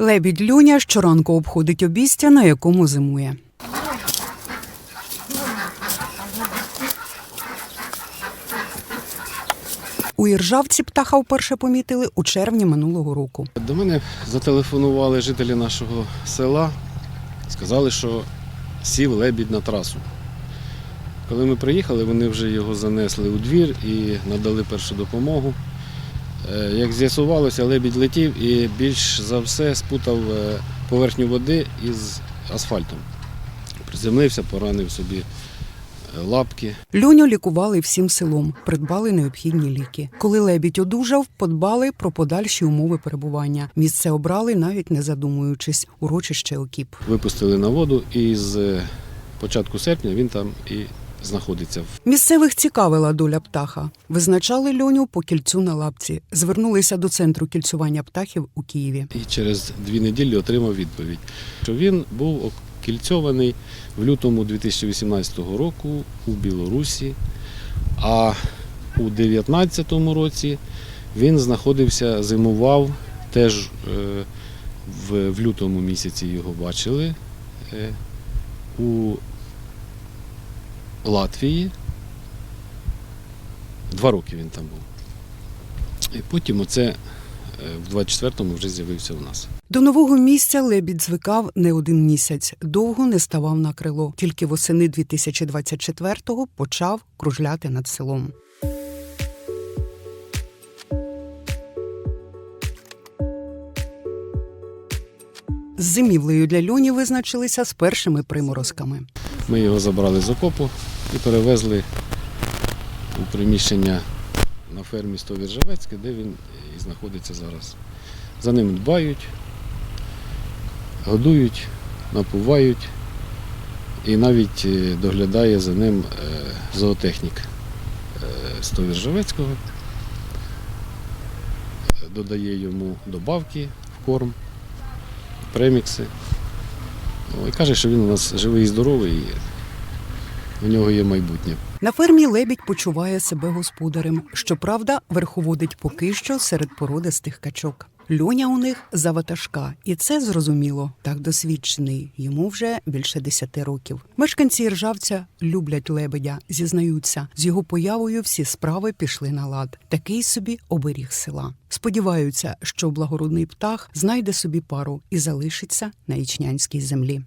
Лебідь Люня щоранку обходить обістя, на якому зимує. У Іржавці птаха вперше помітили у червні минулого року. До мене зателефонували жителі нашого села, сказали, що сів лебідь на трасу. Коли ми приїхали, вони вже його занесли у двір і надали першу допомогу. Е, Як з'ясувалося, лебідь летів і більш за все спутав е, поверхню води із асфальтом. Приземлився, поранив собі е, лапки. Люню лікували всім селом, придбали необхідні ліки. Коли лебідь одужав, подбали про подальші умови перебування. Місце обрали, навіть не задумуючись, урочище Окіп. Випустили на воду і з початку серпня він там і знаходиться. Місцевих цікавила доля птаха. Визначали льоню по кільцю на лапці. Звернулися до центру кільцювання птахів у Києві. І через дві неділі отримав відповідь, що він був окільцьований в лютому 2018 року у Білорусі, а у 2019 році він знаходився, зимував теж е, в, в лютому місяці його бачили е, у Латвії. Два роки він там був. І потім оце е, в 24-му вже з'явився у нас. До нового місця лебідь звикав не один місяць, довго не ставав на крило. Тільки восени 2024-го почав кружляти над селом. З зимівлею для льоні визначилися з першими приморозками. Ми його забрали з окопу і перевезли у приміщення на фермі Стовіржавецьке, де він і знаходиться зараз. За ним дбають, годують, напувають і навіть е, доглядає за ним е, зоотехнік е, Стовіржавецького. Додає йому добавки в корм, премікси. О, І каже, що він у нас живий і здоровий, і у нього є майбутнє. На фермі лебідь почуває себе господарем. Щоправда, верховодить поки що серед породистих качок. Льоня у них за ватажка, і це зрозуміло. Так досвідчений. Йому вже більше десяти років. Мешканці Іржавця люблять лебедя, зізнаються. З його появою всі справи пішли на лад. Такий собі оберіг села. Сподіваються, що благородний птах знайде собі пару і залишиться на ічнянській землі.